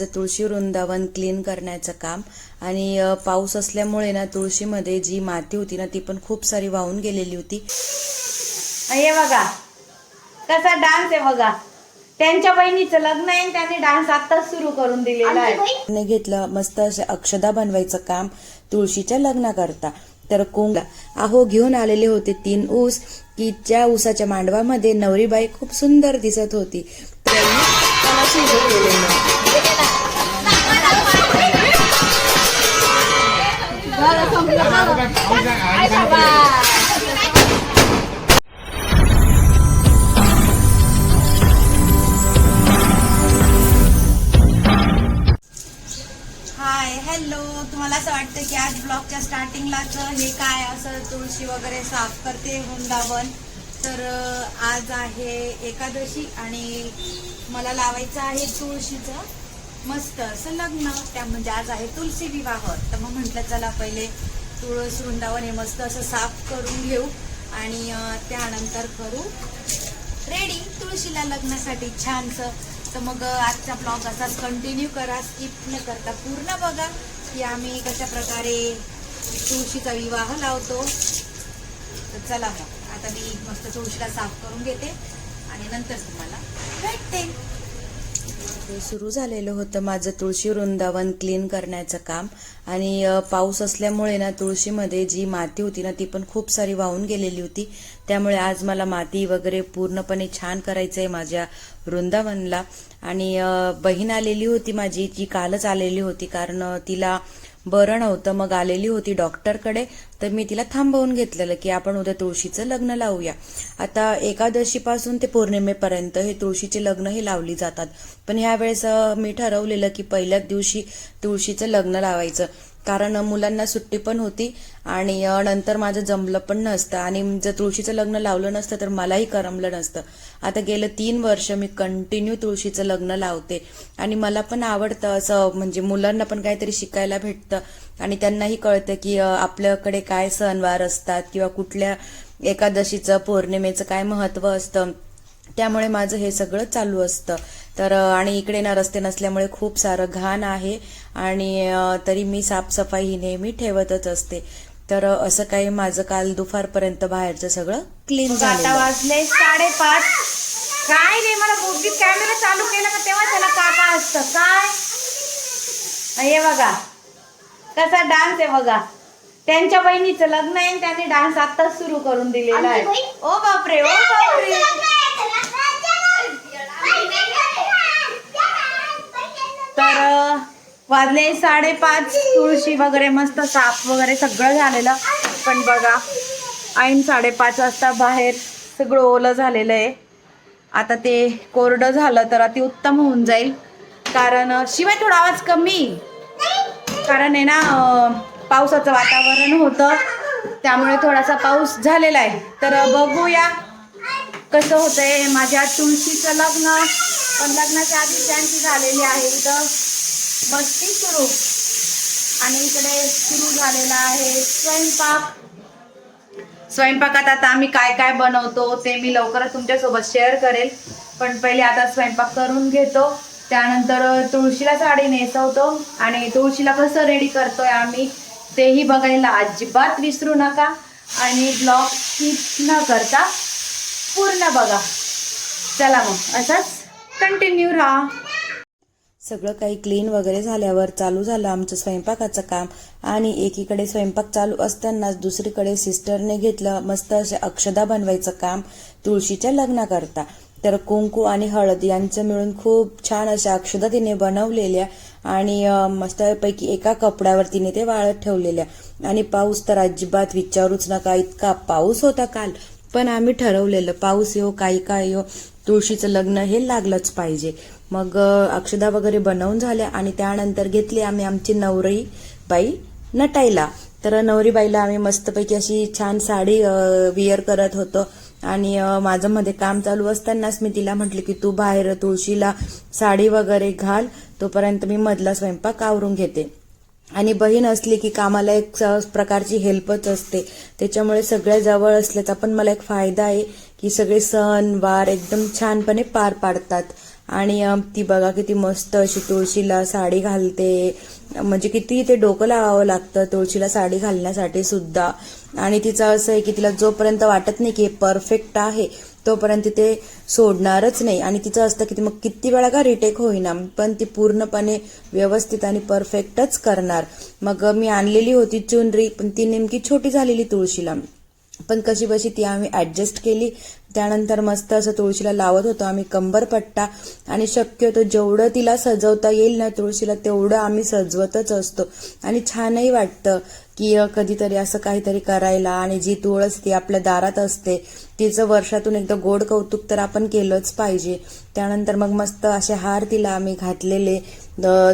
माझं तुळशी वृंदावन क्लीन करण्याचं काम. आणि पाऊस असल्यामुळे ना तुळशीमध्ये जी माती होती ना ती पण खूप सारी वाहून गेलेली होती. हे बघा. कसा डान्स आहे बघा. त्यांच्या बहिणीचं लग्न आहे त्यांनी डान्स आताच सुरू करून दिलेला आहे. घेतलं मस्त असे अक्षदा बनवायचं काम तुळशीच्या लग्नाकरता. तर कोंगला अहो घेऊन आलेले होते तीन ऊस. की ज्या ऊसाच्या मांडवामध्ये नवरीबाई खूप सुंदर दिसत होती. त्यांनी त्याला हाय हॅलो तुम्हाला असं वाटतं की आज ब्लॉगच्या स्टार्टिंगलाच हे काय असं तुळशी वगैरे साफ करते वृंदावन. तर आज आहे एकादशी आणि मला लावायचं आहे तुळशीचं. मस्त असं लग्न. त्या म्हणजे आज आहे तुलसी विवाह. तर मग म्हटलं चला पहिले तुळस वृंदावन हे मस्त असं साफ करून घेऊ आणि त्यानंतर करू रेडी तुळशीला लग्नासाठी छानसं. तर मग आजचा ब्लॉग असाच कंटिन्यू करा. स्किप न करता पूर्ण बघा की आम्ही कशा प्रकारे तुळशीचा विवाह लावतो. तर चला मग. आता मी मस्त तुळशीला साफ करून घेते आणि नंतर तुम्हाला भेटते. सुरू झालेलं होतं माझं तुळशी वृंदावन क्लीन करण्याचं काम. आणि पाऊस असल्यामुळे ना तुळशीमध्ये जी माती होती ना ती पण खूप सारी वाहून गेलेली होती. त्यामुळे आज मला माती वगैरे पूर्णपणे छान करायचं आहे माझ्या वृंदावनला. आणि बहीण आलेली होती माझी जी कालच आलेली होती कारण तिला बरं नव्हतं. मग आलेली होती डॉक्टरकडे. तर मी तिला थांबवून घेतलेलं की आपण उद्या तुळशीचं लग्न लावूया. आता एकादशीपासून ते पौर्णिमेपर्यंत हे तुळशीचे लग्न हे लावली जातात. पण ह्यावेळेस मी ठरवलेलं की पहिल्याच दिवशी तुळशीचं लग्न लावायचं. कारण मुलांना सुट्टी पण होती आणि नंतर माझं जमलं पण नसतं. आणि जर तुळशीचं लग्न लावलं नसतं तर मलाही करमलं नसतं. आता गेलं तीन वर्ष मी कंटिन्यू तुळशीचं लग्न लावते. आणि मला पण आवडतं असं म्हणजे मुलांना पण काहीतरी शिकायला भेटतं. आणि त्यांनाही कळतं की आपल्याकडे काय सणवार असतात किंवा कुठल्या एकादशीचं पौर्णिमेचं काय महत्त्व असतं. त्यामुळे माझं हे सगळं चालू असतं. तर आणि इकडे ना रस्ते नसल्यामुळे खूप सारं घाण आहे आणि तरी मी साफसफाई ही नेहमी ठेवतच असते. तर असं काही माझं काल दुपारपर्यंत बाहेरचं सगळं क्लीन झालं वाजले साडेपाच. काय रे मला मोठीत कॅमेरा चालू केला का तेव्हा त्याला काका असतं. काय? हे बघा. कसा डान्स आहे बघा. त्यांच्या बहिणीचं लग्न आहे आणि त्यांनी डान्स आताच सुरू करून दिलेला आहे. ओ बापरे ओ बापरे. तर वाजले साडेपाच. तुळशी वगैरे मस्त साफ वगैरे सगळं झालेलं. पण बघा ऐन साडेपाच वाजता बाहेर सगळं ओलं झालेलं आहे. आता ते कोरडं झालं तर अति उत्तम होऊन जाईल. कारण शिवाय थोडा आवाज कमी. कारण आहे ना पावसाचं वातावरण होतं. त्यामुळे थोडासा पाऊस झालेला आहे. तर बघूया कसं होतंय माझ्या तुळशीचं लग्न. पण लग्नाच्या आधी त्यांची झालेली आहे इथं मस्ती सुरू. आणि इकडे सुरू झालेला आहे स्वयंपाक. स्वयंपाकात आता आम्ही काय काय बनवतो ते मी लवकरच तुमच्यासोबत शेअर करेल. पण पहिले आता स्वयंपाक करून घेतो. त्यानंतर तुळशीला साडी नेसवतो. आणि तुळशीला कसं रेडी करतोय आम्ही तेही बघायला अजिबात विसरू नका. आणि ब्लॉग स्किप न करता पूर्ण बघा. चला मग असंच? कंटिन्यू राहा. सगळं काही क्लीन वगैरे झाल्यावर चालू झालं आमचं स्वयंपाकाचं काम. आणि एकीकडे स्वयंपाक चालू असतानाच दुसरीकडे सिस्टरने घेतलं मस्त असे अक्षदा बनवायचं काम तुळशीच्या लग्नाकरता. तर कुंकू आणि हळद यांचं मिळून खूप छान अशा अक्षदा तिने बनवलेल्या आणि मस्तपैकी एका कपड्यावर तिने ते वाळत ठेवलेल्या. आणि पाऊस तर अजिबात विचारूच नका इतका पाऊस होता काल. पण आम्ही ठरवलेलं पाऊस येऊ काही काय येऊ तुळशीचं लग्न हे लागलंच पाहिजे. मग अक्षदा वगैरे बनवून झाल्या आणि त्यानंतर घेतली आम्ही आमची नवरी बाई नटायला. तर नवरीबाईला आम्ही मस्तपैकी अशी छान साडी विअर करत होतो. आणि माझं मध्ये काम चालू असतानाच मी तिला म्हटलं की तू बाहेर तुळशीला साडी वगैरे घाल तोपर्यंत मी मधला स्वयंपाक आवरून घेते. आणि बहीण असली की कामाला एक प्रकारची हेल्पच असते. त्याच्यामुळे सगळ्या जवळ असल्याचा पण मला एक फायदा आहे की सगळे सण वार एकदम छानपणे पार पाडतात. आणि ती बघा किती मस्त अशी तुळशीला साडी घालते. म्हणजे किती ते डोकं लावावं लागतं तुळशीला साडी घालण्यासाठी सुद्धा. आणि तिचं असं आहे की तिला जोपर्यंत वाटत नाही की हे परफेक्ट आहे तोपर्यंत ते सोडणारच नाही. आणि तिचं असतं की ती मग किती वेळा का रिटेक होईना पण ती पूर्णपणे व्यवस्थित आणि परफेक्टच करणार. मग मी आणलेली होती चुनरी पण ती नेमकी छोटी झालेली तुळशीला. पण कशी बशी ती आम्ही ॲडजस्ट केली. त्यानंतर मस्त असं तुळशीला लावत होतो आम्ही कंबरपट्टा आणि शक्यतो जेवढं तिला सजवता येईल ना तुळशीला तेवढं आम्ही सजवतच असतो. आणि छानही वाटतं. की कधीतरी असं काहीतरी करायला आणि जी तुळस ती आपल्या दारात असते तिचं वर्षातून एकदा गोड कौतुक तर आपण केलंच पाहिजे. त्यानंतर मग मस्त असे हार तिला आम्ही घातलेले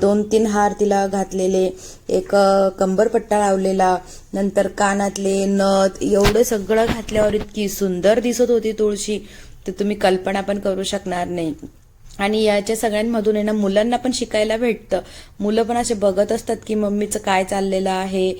दोन तीन हार तिला घातलेले एक कंबरपट्टा लावलेला नंतर कानातले नथ एवढं सगळं घातल्यावर इतकी सुंदर दिसत होती तुळशी तर तुम्ही कल्पना पण करू शकणार नाही. आणि याच्या सगळ्यांमधून आहे ना मुलांना पण शिकायला भेटतं. मुलं पण असे बघत असतात की मम्मीचं काय चाललेलं आहे?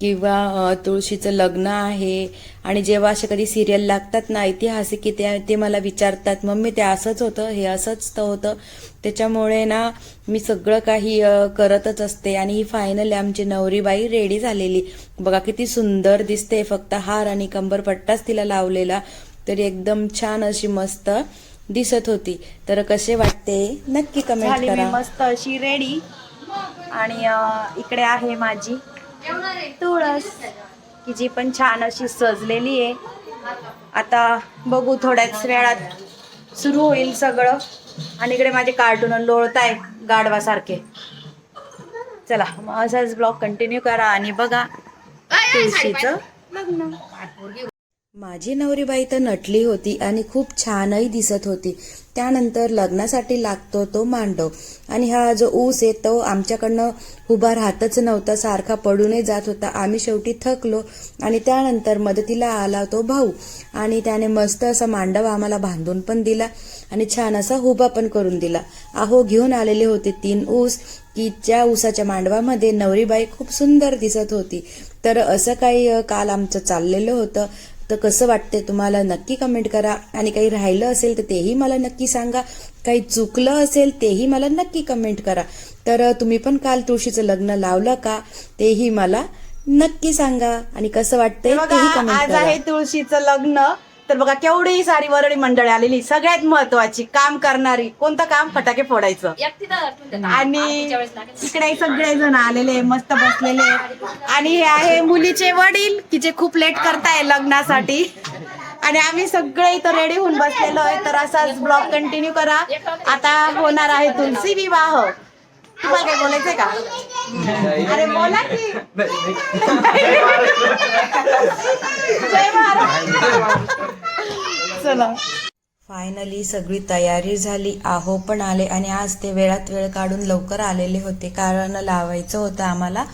किंवा तुळशीचं लग्न आहे आणि जेव्हा असे कधी सिरियल लागतात ना ऐतिहासिक की ते ते मला विचारतात मम्मी ते असंच होतं हे असंच तर होतं. त्याच्यामुळे ना मी सगळं काही करतच असते आणि ही फायनली आमची नवरीबाई रेडी झालेली. बघा किती सुंदर दिसते फक्त हार आणि कंबरपट्टाच तिला लावलेला. तरी एकदम छान अशी मस्त दिसत होती. तर कसे वाटते? नक्की कमेंट करा. मस्त अशी रेडी आणि इकडे आहे माझी. तुळस की जी पण छान अशी सजलेली आहे. आता बघू थोड्याच वेळात सुरू होईल सगळं. आणि इकडे माझे कार्टून लोळताय गाढवासारखे. चला मग असाच ब्लॉग कंटिन्यू करा आणि बघा तुळशीचं. लग्न. माझी नवरीबाई तर नटली होती आणि खूप छानही दिसत होती. त्यानंतर लग्नासाठी लागतो तो मांडव. आणि हा जो ऊस आहे तो आमच्याकडनं उभा राहतच नव्हता सारखा पडूनही जात होता. आम्ही शेवटी थकलो आणि त्यानंतर मदतीला आला तो भाऊ. आणि त्याने मस्त असा मांडव आम्हाला बांधून पण दिला आणि छान असा उभा पण करून दिला. अहो घेऊन आलेले होते तीन ऊस की ज्या ऊसाच्या मांडवामध्ये नवरीबाई खूप सुंदर दिसत होती. तर असं काही काल आमचं चाललेलं होतं. तर कसं वाटते तुम्हाला? नक्की कमेंट करा. आणि काही राहिलं असेल तर तेही मला नक्की सांगा. काही चुकलं असेल तेही मला नक्की कमेंट करा. तर तुम्ही पण काल तुळशीचं लग्न लावलं का? तेही मला नक्की सांगा. आणि कसं वाटतंय तेही कमेंट आज करा. आहे तुळशीचं लग्न. तर बघा केवढी सारी वरळी मंडळी आलेली सगळ्यात महत्वाची काम करणारी कोणतं काम? फटाके फोडायचं. आणि इकडे सगळे जण आलेले मस्त बसलेले. आणि हे आहे मुलीचे वडील की जे खूप लेट करताय लग्नासाठी. आणि आम्ही सगळे इथं रेडी होऊन बसलेलो आहे. तर असाच ब्लॉग कंटिन्यू करा. आता होणार आहे तुलसी विवाह. तुम्हाला काय बोलायचंय का? अरे बोला की. जय महाराज चला. फायनली सगळी तयारी झाली. आहो पण आले आणि आज ते वेळात वेळ काढून लवकर आलेले होते. कारण लावायचं होतं आम्हाला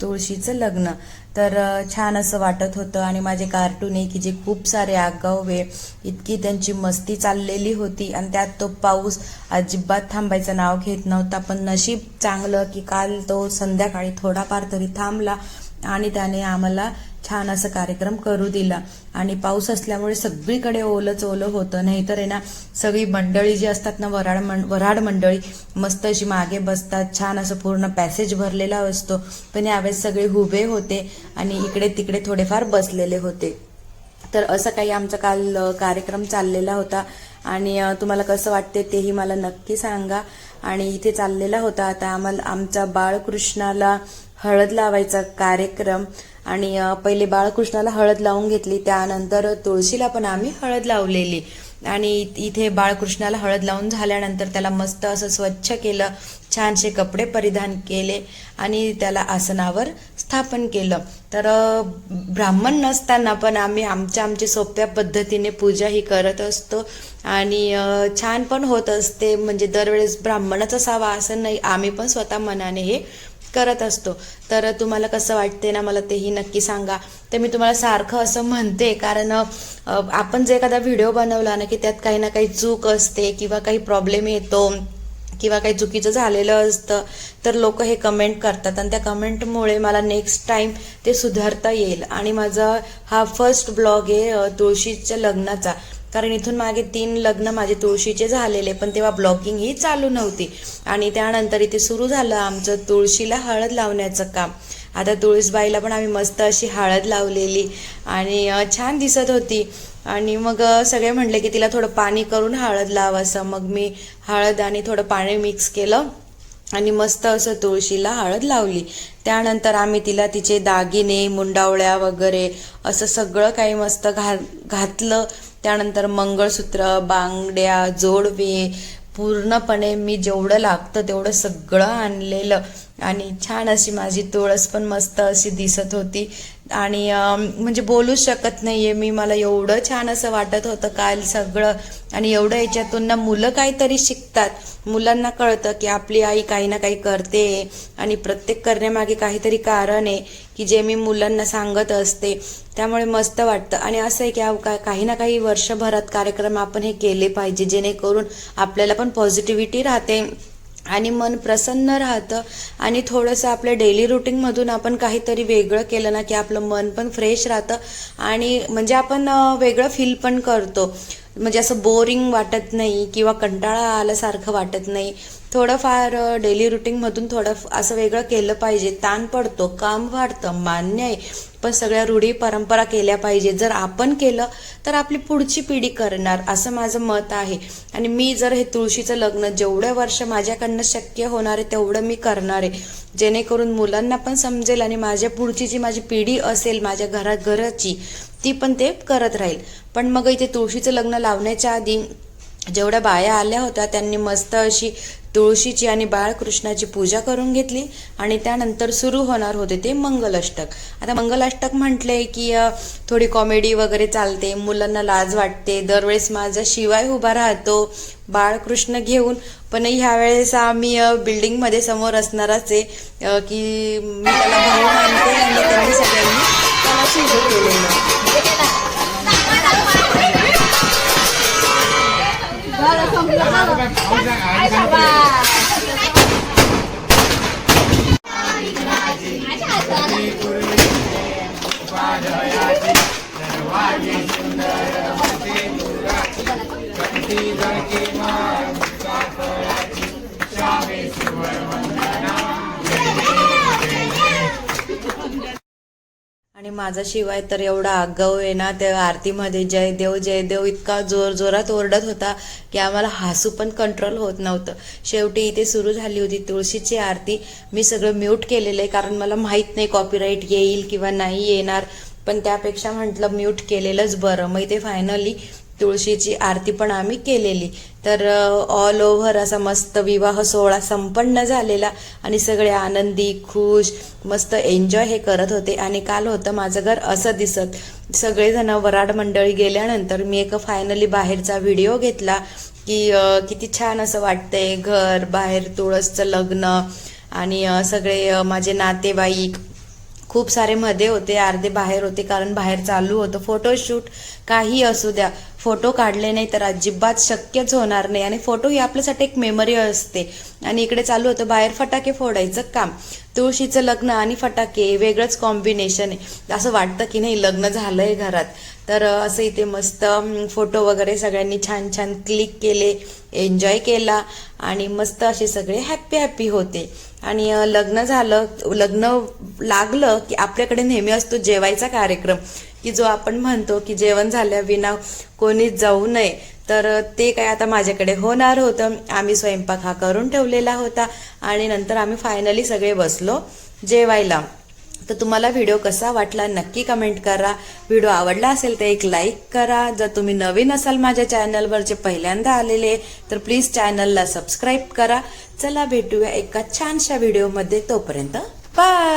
तुळशीचं लग्न. तर छान असं वाटत होतं आणि माझे कार्टून आहे की जे खूप सारे आगाववे इतकी त्यांची मस्ती चाललेली होती आणि त्यात तो पाऊस अजिबात थांबायचं नाव घेत नव्हता. पण नशीब चांगलं की काल तो संध्याकाळी थोडाफार तरी थांबला आणि त्याने आम्हाला छान असं कार्यक्रम करू दिला. आणि पाऊस असल्यामुळे सगळीकडे ओलंच ओलं होतं. नाहीतर आहे ना सगळी मंडळी जी असतात ना वराड मंड वराड मंडळी मस्त अशी मागे बसतात. छान असं पूर्ण पॅसेज भरलेला असतो. पण यावेळेस सगळे हुबे होते आणि इकडे तिकडे थोडेफार बसलेले होते. तर असं काही आमचा काल कार्यक्रम चाललेला होता. आणि तुम्हाला कसं वाटते तेही मला नक्की सांगा. आणि इथे चाललेला होता. आता आम्हाला आमचा बाळकृष्णाला हळद लावायचा कार्यक्रम. आणि पहिले बाळकृष्णाला हळद लावून घेतली त्यानंतर तुळशीला पण आम्ही हळद लावलेली. आणि इथे बाळकृष्णाला हळद लावून झाल्यानंतर त्याला मस्त असं स्वच्छ केलं छानसे कपडे परिधान केले आणि त्याला आसनावर स्थापन केलं. तर ब्राह्मण नसताना पण आम्ही आमच्या आमच्या सोप्या पद्धतीने पूजा ही करत असतो. आणि छान पण होत असते. म्हणजे दरवेळेस ब्राह्मणाचा असावा असं नाही आम्ही पण स्वतः मनाने हे करत असतो. तर तुम्हाला कसं वाटते ना मला तेही नक्की सांगा. तर मी तुम्हाला सारखं असं म्हणते कारण आपण जे एखादा व्हिडिओ बनवला ना की त्यात काही ना काही चूक असते किंवा काही प्रॉब्लेम येतो किंवा काही चुकीचं झालेलं असतं तर लोक हे कमेंट करतात. आणि त्या कमेंटमुळे मला नेक्स्ट टाईम ते सुधारता येईल. आणि माझा हा फर्स्ट ब्लॉग आहे तुळशीच्या लग्नाचा. कारण इथून मागे तीन लग्न माझे तुळशीचे झालेले पण तेव्हा ब्लॉगिंग ही चालू नव्हती. आणि त्यानंतर इथे सुरू झालं आमचं तुळशीला हळद लावण्याचं काम. आता तुळसबाईला पण आम्ही मस्त अशी हळद लावलेली आणि छान दिसत होती. आणि मग सगळे म्हणले की तिला थोडं पाणी करून हळद लाव असं मग मी हळद आणि थोडं पाणी मिक्स केलं आणि मस्त असं तुळशीला हळद लावली. त्यानंतर आम्ही तिला तिचे दागिने मुंडावळ्या वगैरे असं सगळं काही मस्त घा घातलं. त्यानंतर मंगळसूत्र बांगड्या जोडवे पूर्णपणे मी जेवढं लागतं तेवढं सगळं आणलेलं. आणि छान अशी माझी तुळस पण मस्त अशी दिसत होती. आणि म्हणजे बोलूच शकत नाहीये मी मला एवढं छान असं वाटत होतं काल सगळं. आणि एवढं याच्यातून ना मुलं काहीतरी शिकतात. मुलांना कळतं की आपली आई काही ना काही करते. आणि प्रत्येक करण्यामागे काहीतरी कारण आहे की जे मी मुलांना सांगत असते. त्यामुळे मस्त वाटतं. आणि असं आहे की अहो, काही ना काही वर्षभरात कार्यक्रम आपण हे केले पाहिजे जेणेकरून आपल्याला पण पॉझिटिव्हिटी राहते. आणि मन प्रसन्न राहतं आणि थोडंसं आपल्या डेली रुटीनमधून आपण काहीतरी वेगळं केलं ना की आपलं मन पण फ्रेश राहतं आणि म्हणजे आपण वेगळं फील पण करतो. म्हणजे असं बोरिंग वाटत नाही किंवा कंटाळा आल्यासारखं वाटत नाही. थोडंफार डेली रुटीनमधून थोडं असं वेगळं केलं पाहिजे. ताण पडतो काम वाढतं मान्य आहे. पण सगळ्या रूढी परंपरा केल्या पाहिजे. जर आपण केलं तर आपली पुढची पिढी करणार असं माझं मत आहे. आणि मी जर हे तुळशीचं लग्न जेवढं वर्ष माझ्याकडनं शक्य होणार आहे तेवढं मी करणार आहे. जेणेकरून मुलांना पण समजेल आणि माझ्या पुढची जी माझी पिढी असेल माझ्या घरात घराची ती पण ते करत राहील. पण मग इथे तुळशीचं लग्न लावण्याच्या आधी जेवढ्या बाया आल्या होत्या त्यांनी मस्त अशी तुळशीची आणि बाळकृष्णाची पूजा करून घेतली आणि त्यानंतर सुरू होणार होते ते मंगलाष्टक. आता मंगलाष्टक म्हटले की थोडी कॉमेडी वगैरे चालते मुलांना लाज वाटते दरवेळेस माझा शिवाय उभा राहतो बाळकृष्ण घेऊन. पण ह्या वेळेस आम्ही बिल्डिंगमध्ये समोर असणारच आहे की मी त्याला भाऊ मानते आणि आणि माझा शिवाय तर एवढा आगाऊ आहे ना त्या आरतीमध्ये जय देव जय देव इतका जोर जोरात ओरडत होता की आम्हाला हसू पण कंट्रोल होत नव्हतं. शेवटी इथे सुरू झाली होती तुळशीची आरती. मी सगळं म्यूट केलेलं आहे कारण मला माहीत नाही कॉपीराईट येईल किंवा नाही येणार. पण त्यापेक्षा म्हटलं म्यूट केलेलंच बरं. मग इथे फायनली तुळशीची आरती पण आम्ही केलेली. तर ऑल ओव्हर असा मस्त विवाह सोहळा संपन्न झालेला आणि सगळे आनंदी खुश मस्त एन्जॉय हे करत होते आणि काल होतं माझं घर असं दिसत. सगळेजण वराड मंडळी गेल्यानंतर मी एक फायनली बाहेरचा व्हिडिओ घेतला की किती छान असं वाटतंय घर बाहेर तुळसचं लग्न आणि सगळे माझे नातेवाईक खूप सारे मध्ये होते अर्धे बाहेर होते कारण बाहेर चालू होतं. फोटोशूट काही असू द्या. फोटो काढले नाही तर अजिबात शक्यच होणार नाही. आणि फोटो ही आपल्यासाठी एक मेमरी असते. आणि इकडे चालू होतं बाहेर फटाके फोडायचं काम. तुळशीचं लग्न आणि फटाके वेगळंच कॉम्बिनेशन आहे. असं वाटतं की नाही लग्न झालंय घरात. तर असं इथे मस्त फोटो वगैरे सगळ्यांनी छान छान क्लिक केले एन्जॉय केला. आणि मस्त असे सगळे हॅप्पी हॅप्पी होते. आणि लग्न झालं लग्न लागलं की आपल्याकडे नेहमी असतो जेवायचा कार्यक्रम. की जो आपण म्हणतो की जेवण झाल्याविना कोणीच जाऊ नये. तर ते काय आता माझ्याकडे होणार होतं. आम्ही स्वयंपाक हा करून ठेवलेला होता आणि नंतर आम्ही फायनली सगळे बसलो जेवायला. तर तुम्हाला व्हिडिओ कसा वाटला नक्की कमेंट करा. व्हिडिओ आवडला असेल तर एक लाईक करा. जर तुम्ही नवीन असाल माझ्या चॅनलवरचे पहिल्यांदा आलेले तर प्लीज चॅनलला सबस्क्राईब करा. चला भेटूया एका छानशा व्हिडिओमध्ये तोपर्यंत बाय